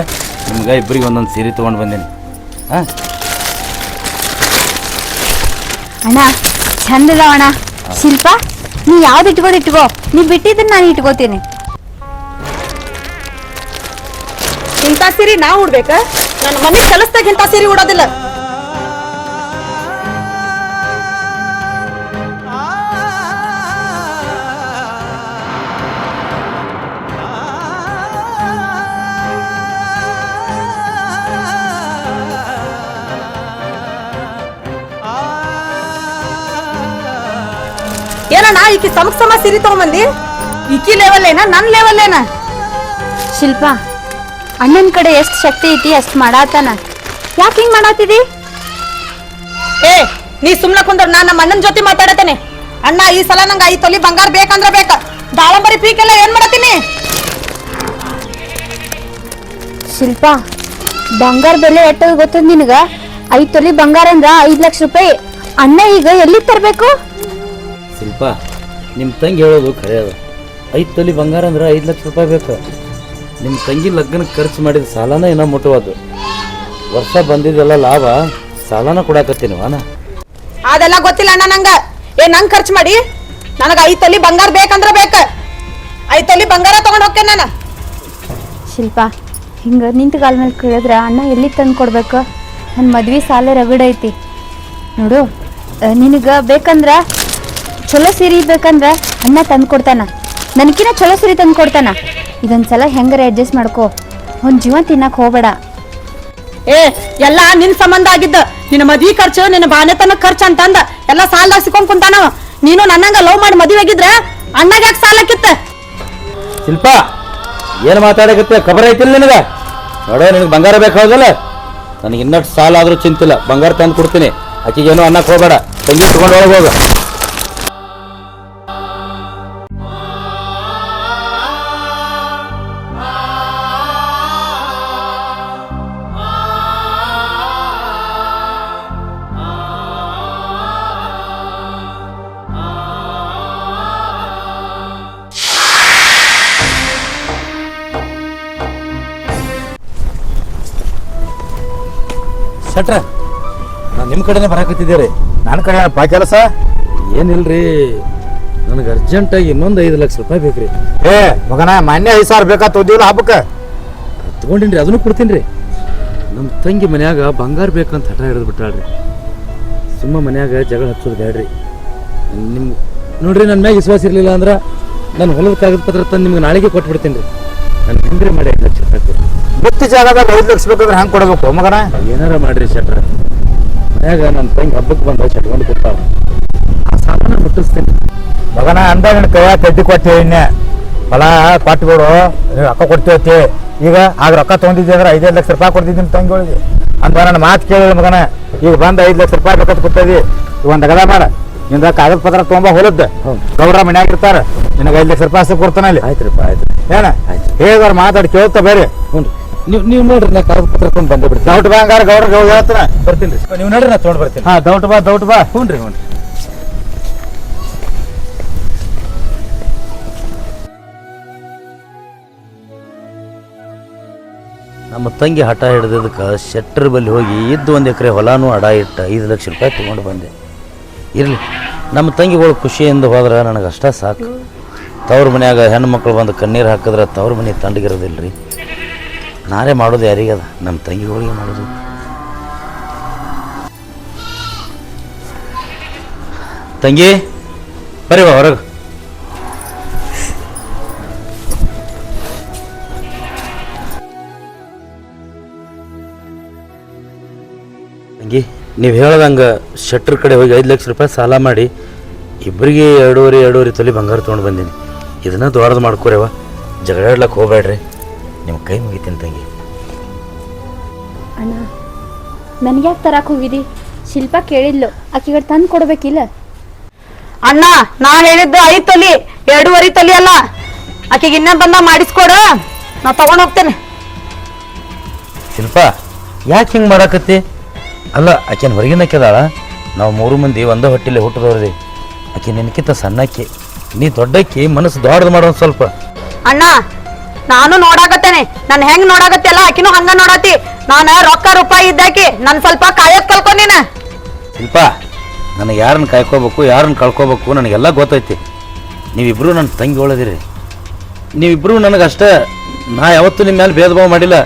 ನಿಮ್ಗೆ ಇಬ್ಬರಿಗೆ ಒಂದೊಂದು ಸೀರೆ ತೊಗೊಂಡು ಬಂದೀನಿ. ಹಾಂ?
ಅಣ್ಣ ಚಂದ ಅಣ್ಣ. ಶಿಲ್ಪ ನೀ ಯಾವ್ದು ಇಟ್ಕೊಂಡು ಇಟ್ಕೋ? ನೀ ಬಿಟ್ಟಿದ್ದನ್ನ ನಾನು ಇಟ್ಕೋತೀನಿ.
ಇಂಥ ಸೀರೆ ನಾ ಉಡ್ಬೇಕ? ನನ್ನ ಮನೆ ಕೆಲಸದಾಗ ಇಂಥ ಸೀರೆ ಉಡೋದಿಲ್ಲ. ಏನಣ್ಣ ಈಕಿ ಸಮಕ್ ಸಮ ಸೀರೆ ತಗೊಂಬಂದಿ? ಈಕಿ ಲೆವೆಲ್ ಏನ? ನನ್ನ ಲೆವೆಲ್ ಏನ?
ಶಿಲ್ಪ ಅಣ್ಣನ ಕಡೆ ಎಷ್ಟು ಶಕ್ತಿ ಐತಿ ಅಷ್ಟು ಮಾಡಾತನ. ಯಾಕೆ ಹಿಂಗ್ ಮಾಡಾತಿದಿ?
ಏ ನೀ ಸುಮ್ನ ಕುಂದ್ರ ನಾನ್ ನಮ್ಮ ಅಣ್ಣನ ಜೊತೆ ಮಾತಾಡತೇನೆ. ಅಣ್ಣ ಈ ಸಲ ನಂಗ ಐದ್ ತೊಲಿ ಬಂಗಾರ ಬೇಕಂದ್ರ ಬೇಕ. ದಾಳಂಬರಿ ಪೀಕೆಲ್ಲ ಏನ್ ಮಾಡತೀನಿ
ಶಿಲ್ಪ ಬಂಗಾರ ಬೆಲೆ ಎಟ್ಟದ ಗೊತ್ತದ ನಿನಗ? ಐದ್ ತೊಲಿ ಬಂಗಾರ ಅಂದ್ರ ಐದ್ ಲಕ್ಷ ರೂಪಾಯಿ. ಅಣ್ಣ ಈಗ ಎಲ್ಲಿ ತರ್ಬೇಕು?
ಶಿಲ್ಪ ನಿಮ್ಮ ತಂಗಿ ಹೇಳೋದು ಖರೆ ಅದ. ಐದು ತೊಲಿ ಬಂಗಾರ ಅಂದ್ರೆ ಐದು ಲಕ್ಷ ರೂಪಾಯಿ ಬೇಕು. ನಿಮ್ಮ ತಂಗಿ ಲಗ್ನಕ್ಕೆ ಖರ್ಚು ಮಾಡಿದ ಸಾಲನ ಏನೋ ಮುಟ್ಟುವುದು. ವರ್ಷ ಬಂದಿದ್ದೆಲ್ಲ ಲಾಭ ಸಾಲನ ಕೊಡಾಕತ್ತೀನಿ ವಾನ.
ಅದೆಲ್ಲ ಗೊತ್ತಿಲ್ಲ ಅಣ್ಣ ನಂಗ. ಏ ನಂಗೆ ಖರ್ಚು ಮಾಡಿ. ನನಗೆ ಐದು ತೊಲಿ ಬಂಗಾರ ಬೇಕಂದ್ರೆ ಬೇಕು. ಐದು ತೊಲಿ ಬಂಗಾರ ತಗೊಂಡು ಹೋಗ್ತೇನೆ ನಾನು.
ಶಿಲ್ಪ ಹಿಂಗೆ ನಿಂತು ಕಾಲ ಮೇಲೆ ಕೇಳಿದ್ರೆ ಅಣ್ಣ ಎಲ್ಲಿ ತಂದು ಕೊಡ್ಬೇಕು? ನನ್ನ ಮದ್ವೆ ಸಾಲ ರಗಡೈತಿ ಐತಿ. ನೋಡು ನಿನಗೆ ಬೇಕಂದ್ರ ಚಲೋ ಸೀರೆ ಬೇಕಂದ್ರ ಅಣ್ಣ ತಂದು ಕೊಡ್ತಾನ. ನನಕಿನ ಚಲೋ ಸೀರೆ ತಂದು ಕೊಡ್ತಾನ. ಇದೊಂದು ಸಲ ಹೆಂಗಾರ ಅಡ್ಜಸ್ಟ್ ಮಾಡ್ಕೋ. ಒಂದು ಜೀವ ತಿನ್ನಕ್ಕೆ ಹೋಗ್ಬೇಡ.
ಏ ಎಲ್ಲ ನಿನ್ ಸಂಬಂಧ ಆಗಿದ್ದ. ನಿನ್ನ ಮದ್ವಿ ಖರ್ಚು ನಿನ್ನ ಬಾನೆತನ ಖರ್ಚು ಅಂತಂದ. ಎಲ್ಲ ಸಾಲ ಸಿಕ್ಕೊಂಡ್ ಕುಂತಾನ ನೀನು ನನ್ನಂಗ ಲವ್ ಮಾಡಿ ಮದ್ವೆ ಆಗಿದ್ರ ಅಣ್ಣಗ ಯಾಕೆ ಸಾಲಕ್ಕಿತ್ತ
ಶಿಲ್ಪ ಏನು ಮಾತಾಡಕತ್ತೆ? ಖಬರ್ ಐತಿಲ್ಲ ನಿನಗ? ನೋಡೋ ನಿನಗೆ ಬಂಗಾರ ಬೇಕಾಗಲ್ಲ ನನಗೆ ಇನ್ನಷ್ಟು ಸಾಲ ಆದರೂ ಚಿಂತಿಲ್ಲ. ಬಂಗಾರ ತಂದು ಕೊಡ್ತೀನಿ. ಆಕಿಗೇನು ಅನ್ನಕ್ಕೆ ಹೋಗಬೇಡ. ತಂಗಿ ತಗೊಂಡು ಒಳಗೆ ಹೋಗ. ಶಟ್ರ ನಾನು ನಿಮ್ಮ ಕಡೆನೇ ಬರಾಕತ್ತಿದ್ದೆ ರೀ
ನನ್ನ ಕಡೆ ಏನಪ್ಪ ಕೆಲಸ?
ಏನಿಲ್ರಿ ನನಗೆ ಅರ್ಜೆಂಟಾಗಿ ಇನ್ನೊಂದು ಐದು ಲಕ್ಷ ರೂಪಾಯಿ ಬೇಕ್ರಿ.
ಏ ಮಗನ ಮಾನ್ಯ ಐದು ಸಾವಿರ ಬೇಕಾ ತೊದ್ದಿಲ್ಲ ಹಬ್ಬಕ್ಕೆ?
ತಗೊಂಡಿನಿ ರೀ ಅದನ್ನು ಕೊಡ್ತೀನಿ ರೀ ನಮ್ಮ ತಂಗಿ ಮನ್ಯಾಗ ಬಂಗಾರ ಬೇಕಂತ ಹಠ ಹಿಡಿದು ಬಿಟ್ಟಾಳ್ರಿ. ಸುಮ್ಮ ಮನ್ಯಾಗ ಜಗಳ ಹಚ್ಚೋದು ಬೇಡ್ರಿ ನಿಮ್ಮ ನೋಡ್ರಿ ನನ್ನ ಮ್ಯಾಗ ವಿಶ್ವಾಸ ಇರಲಿಲ್ಲ ಅಂದ್ರೆ ನಾನು ಹೊಲದ ಕಾಗದ ಪತ್ರ ತಂದು ನಿಮ್ಗೆ ನಾಳೆಗೆ ಕೊಟ್ಬಿಡ್ತೀನಿ ರೀ ನಾನು ಹೆಂಗ್ರಿ ಮಾಡಿ?
ಬಿತ್ತಿ ಜಾಗದಾಗ ಐದು ಲಕ್ಷ ಬೇಕಂದ್ರೆ ಹಂಗೆ ಕೊಡಬೇಕು ಮಗನ?
ಏನಾರ ಮಾಡ್ರಿ ಶೆಟ್ರ. ಮನ್ಯಾಗ ನನ್ನ ತಂಗಿ ಹಬ್ಬಕ್ಕೆ ಬಂದ ಒಂದು ಕೊಡ್ತಾವ ಆ ಸಾಮಾನ ಮುಟ್ಟಿಸ್ತೀನಿ.
ಮಗನ ಅಂದ ನಿನ್ನ ಕೈಯ ಕಡ್ಡಿ ಕೊಟ್ಟೆ ಇನ್ನೆ. ಹೊಲ ಕೊಟ್ಬಿಡು ರೊಕ್ಕ ಕೊಡ್ತೀವತ್ತಿ ಈಗ ಆಗ ರೊಕ್ಕ ತೊಗೊಂಡಿದ್ದೆ ಅಂದ್ರೆ ಐದೈದು ಲಕ್ಷ ರೂಪಾಯಿ ಕೊಡ್ತಿದ್ದೆ ನಿಮ್ಮ ತಂಗಿಗಳಿಗೆ ಅಂದ ನನ್ನ ಮಾತು ಕೇಳಿ ಮಗನ. ಈಗ ಬಂದು ಐದು ಲಕ್ಷ ರೂಪಾಯಿ ರೊಕ್ಕ ಕೊಡ್ತೇವಿ ಈಗ ಒಂದು ಅಗದ ಮಾಡ. ನಿಂದ ಕಾಗದ ಪತ್ರ ತೊಗೊಂಬ ಹೊಲದ್ದು.
ಗೌರವ
ಗೌಡ್ರ ಮನ್ಯಾಗ ಇರ್ತಾರೆ. ನಿನಗೆ ಐದು ಲಕ್ಷ ರೂಪಾಯಿ ಕೊಡ್ತಾನೆ ಅಲ್ಲಿ.
ಆಯ್ತು ರೀ ಆಯ್ತು
ಏನ ಹೇಗಾರ ಮಾತಾಡಿ ಕೇಳ್ತಾ ಬೇರೆ.
ಹ್ಞೂ ನೀವು ನೀವು ನೋಡ್ರಿ ನಾ ಕಾಗದ ಪತ್ರ ಕೊಂಡು ಬಂದೇ ಬಿಡ್ತೀನಿ.
ದೌಟ್ ಬಾ ಹಂಗಾರ ಗೌಡ್ರ ಗೌಡ ಹೇಳ್ತಾನ.
ಬರ್ತೀನಿ ರೀ. ನೀವು ನೋಡ್ರಿ ನಾ ತೊಗೊಂಡು ಬರ್ತೀನಿ.
ಹಾ ದೌಟ್ ಬಾ ದೌಟ್ ಬಾ.
ಹ್ಞೂ ರೀ ಹ್ಞೂ ರೀ. ನಮ್ಮ ತಂಗಿ ಹಠ ಹಿಡ್ದದಕ್ಕೆ ಶೆಟ್ರ್ ಬಲ್ಲಿ ಹೋಗಿ ಇದ್ದು ಒಂದು ಎಕರೆ ಹೊಲಾನು ಅಡ ಇಟ್ಟು ಐದು ಲಕ್ಷ ರೂಪಾಯಿ ತೊಗೊಂಡು ಬಂದೆ. ಇರಲಿ ನಮ್ಮ ತಂಗಿಗಳು ಖುಷಿಯಿಂದ ಹೋದ್ರೆ ನನಗೆ ಅಷ್ಟೇ ಸಾಕು. ತವ್ರ ಮನ್ಯಾಗ ಹೆಣ್ಮಕ್ಳು ಮಕ್ಕಳು ಬಂದು ಕಣ್ಣೀರು ಹಾಕಿದ್ರೆ ತವ್ರ ಮನೆ ತಂಡಗಿರೋದಿಲ್ಲ ರೀ ನಾನೇ ಮಾಡೋದು ಯಾರಿಗದ ನಮ್ಮ ತಂಗಿಗಳಿಗೆ ಮಾಡೋದು. ತಂಗಿ, ಬರೀ ಬಾ ಹೊರಗೆ. ತಂಗಿ, ನೀವು ಹೇಳ್ದಂಗೆ ಶೆಟ್ರ್ ಕಡೆ ಹೋಗಿ ಐದು ಲಕ್ಷ ರೂಪಾಯಿ ಸಾಲ ಮಾಡಿ ಇಬ್ಬರಿಗೆ ಎರಡೂವರೆ ಎರಡೂವರೆ ತೊಲಿ ಬಂಗಾರ ತೊಗೊಂಡು ಬಂದೀನಿ. ಇದನ್ನ ದೊಡ್ಡದು ಮಾಡ್ಕೊರೇವ ಜಗಳಾಡ್ಲಕ್ಕೆ ಹೋಗ್ಬೇಡ್ರಿ ನಿಮ್ಮ ಕೈ ಮುಗಿತೀನಿ ತಂಗಿ.
ಅಣ್ಣ ನನಗ್ಯಾಕೆ ತರಕ್ಕೆ ಹೋಗಿದಿ? ಶಿಲ್ಪ ಕೇಳಿದ್ಲು ಆಕಿಗೆ ತಂದು ಕೊಡ್ಬೇಕಿಲ್ಲ?
ಅಣ್ಣ ನಾ ಹೇಳಿದ್ದು ಐದು ತೊಲಿ ಎರಡೂವರೆ ತಲಿ ಅಲ್ಲ. ಆಕೆಗೆ ಇನ್ನ ಬಂದ ಮಾಡಿಸ್ಕೊಡು. ನಾ ತಗೊಂಡು ಹೋಗ್ತೇನೆ.
ಶಿಲ್ಪ ಯಾಕೆ ಹಿಂಗೆ ಮಾಡಾಕತ್ತಿ? ಅಲ್ಲ ಆಕೆನ ಹೊರಗಿನ ಕೆದಾಳ ನಾವು ಮೂರು ಮಂದಿ ಒಂದೇ ಹೊಟ್ಟೆಲಿ ಹುಟ್ಟಿದವ್ರಿ ಆಕೆ ನಿನಕಿಂತ ಸಣ್ಣಕ್ಕಿ. ನೀ ದೊಡ್ಡಕ್ಕಿ ಮನಸ್ಸು ದೊಡ್ಡದು ಮಾಡೋ ಸ್ವಲ್ಪ.
ಅಣ್ಣ ನಾನು ನೋಡಾಕತ್ತೇನೆ. ನನ್ ಹೆಂಗ್ ನೋಡಾಕತ್ತಲ್ಲ ಆಕಿನೂ ಹಂಗ ನೋಡತಿ. ನಾನ ರೊಕ್ಕ ರೂಪಾಯಿ ಇದ್ದಾಕಿ ನನ್ ಸ್ವಲ್ಪ ಕಾಯಕ್ ಕಲ್ಕೊಂಡಿನ
ಶಿಲ್ಪ ನನಗೆ ಯಾರನ್ನ ಕಾಯ್ಕೋಬೇಕು ಯಾರನ್ನ ಕಳ್ಕೋಬೇಕು ನನಗೆಲ್ಲ ಗೊತ್ತೈತಿ. ನೀವಿಬ್ಬರು ನನ್ನ ತಂಗಿ ಒಳದಿರಿ. ನೀವಿಬ್ಬರು ನನಗಷ್ಟೇ ನಾ ಯಾವತ್ತೂ ನಿಮ್ಮ ಮೇಲೆ ಭೇದ ಭಾವ ಮಾಡಿಲ್ಲ.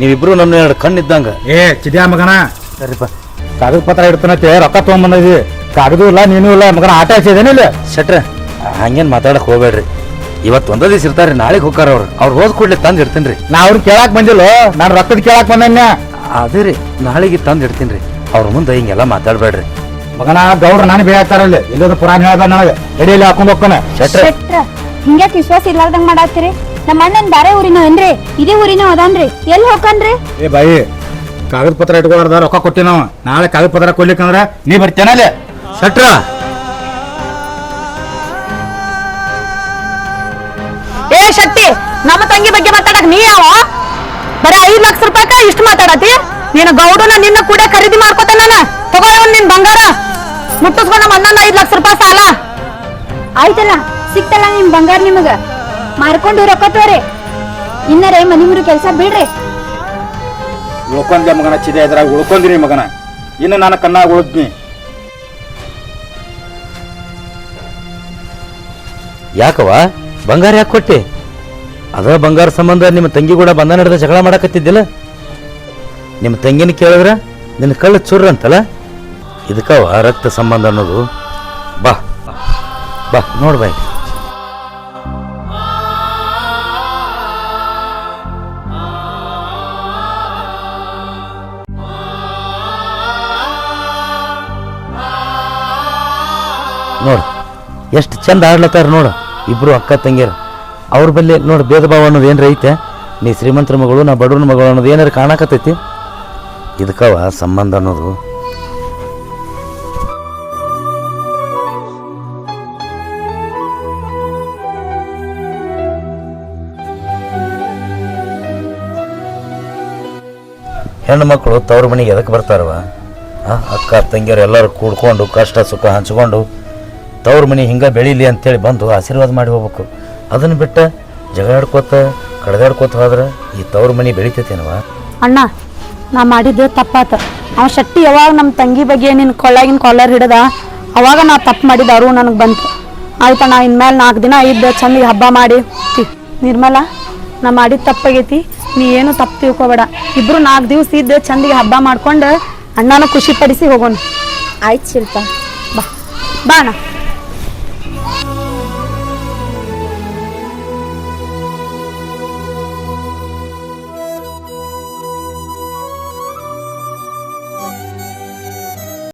ನೀವಿಬ್ಬರು ನನ್ನ ಎರಡು ಕಣ್ಣಿದ್ದಂಗ.
ಏ ಚಿದ್ಯಾ ಮಗನ.
ಸರಿಪ್ಪ
ಕಾಗದ ಪತ್ರ ಇಡ್ತಾನತ್ತೆ ರೊಕ್ಕ ತೊಗೊಂಬಂದಿದ್ವಿ ಕಾಗದೂ ಇಲ್ಲ ನೀನು ಇಲ್ಲ ಮಗನ ಆಟ ಹಚ್ಚಿದೇನಿಲ್ಲ
ಶೆಟ್ರೆ ಹಂಗೇನು ಮಾತಾಡಕ್ಕೆ ಹೋಗ್ಬೇಡ್ರಿ. ಇವತ್ತು ಒಂದೇ ದಿವಸ ಇರ್ತಾರೆ ನಾಳೆಗೆ ಹೋಗ್ತಾರ ಅವ್ರು. ಅವ್ರು ಹೋದ್ ಕೂಡಲೇ ತಂದು ಇಡ್ತೀನಿ ರೀ
ನಾ ಅವ್ರನ್ನ ಕೇಳಾಕ್ ಬಂದಿಲ್ಲ? ನಾನು ರೊಕ್ಕದ ಕೇಳಾಕ್ ಬಂದನ್ಯ
ಅದೇ ರೀ ನಾಳೆಗೆ ತಂದು ಇಡ್ತೀನಿ ರೀ ಅವ್ರ ಮುಂದೆ ಹಿಂಗೆಲ್ಲ ಮಾತಾಡ್ಬೇಡ್ರಿ.
ಮಗನ ಗೌಡ್ರ ನಾನು ಬೇಯಾಕ್ತಾರಲ್ಲಿ ಇಲ್ಲದ ಪುರಾಣ ಹೇಳ್ದ ನನಗೆ. ಎಡೆಯಲ್ಲಿ ಹಾಕೊಂಡ್ ಹೋಗ್ತಾನೆ.
ಶೆಟ್ರೆ.
ಶೆಟ್ರ. ಹಿಂಗ್ಯಾಕೆ ವಿಶ್ವಾಸ ಇರ್ಲಾರ್ದಂಗ ಮಾಡಾತ್ತೀರಿ? ನಮ್ಮ ಅಣ್ಣನ್ ಬ್ಯಾರೆ ಊರಿನ ಏನ್ರಿ? ಇದೇ ಊರಿನ ಅದಾನ್ರಿ? ಎಲ್ಲಿ ಹೋಗ್ಕನ್ರಿ
ಏ ಬಾಯಿ ಕಾಗದ ಪತ್ರ ಇಟ್ಕೊಳ್ದ ರೊಕ್ಕ ಕೊಟ್ಟಿನವ ನಾಳೆ ಕಾಗದ ಪತ್ರ ಕೊಡ್ಲಿಕ್ಕಂದ್ರ ನೀ ಬರ್ತೇನಲ್ಲೇ
ಶೆಟ್ರ.
ಏ ಶಕ್ತಿ ನಮ್ಮ ತಂಗಿ ಬಗ್ಗೆ ಮಾತಾಡಕ್ ನೀ ಯಾವ? ಬರೀ ಐದ್ ಲಕ್ಷ ರೂಪಾಯಿ ಇಷ್ಟು ಮಾತಾಡತಿ? ನೀನು ಗೌಡನ ನಿನ್ನ ಕೂಡ ಖರೀದಿ ಮಾಡ್ಕೊತ ನಾನು? ತಗೊಳ್ಳ ನಿನ್ ಬಂಗಾರ. ಮುಟ್ಟಿಸ್ಕೊಂಡ್ ನಮ್ಮ ಅಣ್ಣನ ಐದ್ ಲಕ್ಷ ರೂಪಾಯಿ ಸಾಲ.
ಆಯ್ತಲ್ಲ ಸಿಕ್ತಲ್ಲ ನಿಮ್ ಬಂಗಾರ ನಿಮಗ? ಮಾರ್ಕೊಂಡು ರೊಕ್ಕ ತೋರಿ. ಇನ್ನರೇ ಮನಿ ಮುರು ಕೆಲಸ ಬಿಡ್ರಿ.
ಉಳ್ಕೊಂಡೆ ಮಗನ ಚಿದೆ ಇದ್ರಾಗ ಉಳ್ಕೊಂದಿರಿ ಮಗನ. ಇನ್ನು ನಾನು ಕಣ್ಣಾಗ ಉಳಿದ್ನಿ.
ಯಾಕವ ಬಂಗಾರ ಯಾಕೆ ಕೊಟ್ಟೆ? ಅದ ಬಂಗಾರ ಸಂಬಂಧ ನಿಮ್ಮ ತಂಗಿ ಕೂಡ ಬಂಧ ನಡೆದ ಜಗಳ ಮಾಡಕತ್ತಿದ್ದಿಲ್ಲ? ನಿಮ್ಮ ತಂಗಿನ ಕೇಳಿದ್ರೆ ನಿನ್ನ ಕಳ್ಳ ಚುರ್ ಅಂತಲ್ಲ? ಇದಕ್ಕವ ರಕ್ತ ಸಂಬಂಧ ಅನ್ನೋದು. ಬಾ ಬಾ, ನೋಡ್ ಬಾಯ್. ನೋಡು, ಎಷ್ಟು ಚಂದ ಆಡ್ಲತ್ತಾರ ನೋಡು. ಇಬ್ರು ಅಕ್ಕ ತಂಗಿಯರು. ಅವ್ರ ಬಲ್ಲಿ ನೋಡಿ ಭೇದ ಭಾವ ಅನ್ನೋದು ಏನರ ಐತೆ? ನೀ ಶ್ರೀಮಂತರ ಮಗಳು, ನಾ ಬಡವನ ಮಗಳು ಅನ್ನೋದು ಏನಾರು ಕಾಣಕತ್ತೈತಿ? ಇದಕ್ಕವ ಸಂಬಂಧ ಅನ್ನೋದು. ಹೆಣ್ಣು ಮಕ್ಕಳು ತವ್ರ ಮನೆಗೆ ಎದಕ್ಕೆ ಬರ್ತಾರವ? ಅಕ್ಕ, ತಂಗಿಯರು ಎಲ್ಲರೂ ಕೂಡ್ಕೊಂಡು ಕಷ್ಟ ಸುಖ ಹಂಚ್ಕೊಂಡು ತವ್ರ ಮನೆ ಹಿಂಗೆ ಬೆಳೀಲಿ ಅಂತೇಳಿ ಬಂದು ಆಶೀರ್ವಾದ ಮಾಡಿ ಹೋಗ್ಬೇಕು. ಅದನ್ನು ಬಿಟ್ಟು ಜಗಳಾಡ್ಕೋತ ಕಡ್ದಾಡ್ಕೋತ ಹೋದ್ರೆ ಈ ತವ್ರ ಮನೆ ಬೆಳಿತೈತೇನವ
ಅಣ್ಣ ನಾ ಮಾಡಿದ್ದು ತಪ್ಪಾತ. ಅವ ಶಟ್ಟಿ ಯಾವಾಗ ನಮ್ಮ ತಂಗಿ ಬಗ್ಗೆ ನಿನ್ನ ಕೊಳ್ಳಾಗಿನ ಕಾಲರ್ ಹಿಡ್ದ ಅವಾಗ ನಾ ತಪ್ಪು ಮಾಡಿದ ಅರು ನನಗೆ ಬಂತು. ಆಯ್ತಣ್ಣ ಇನ್ಮೇಲೆ ನಾಲ್ಕು ದಿನ ಇದ್ದ ಚಂದಿಗೆ ಹಬ್ಬ ಮಾಡಿ. ನಿರ್ಮಲ ನಾ ಮಾಡಿದ ತಪ್ಪಾಗೈತಿ ನೀ ಏನು ತಪ್ಪು ತಿಳ್ಕೊಬೇಡ. ಇಬ್ರು ನಾಲ್ಕು ದಿವಸ ಇದ್ದ ಚಂದಿಗೆ ಹಬ್ಬ ಮಾಡ್ಕೊಂಡು ಅಣ್ಣನ ಖುಷಿ ಪಡಿಸಿ ಹೋಗೋಣ.
ಆಯ್ತು ಶಿಲ್ಪ.
ಬಾ. ಬಾ ಅಣ್ಣ.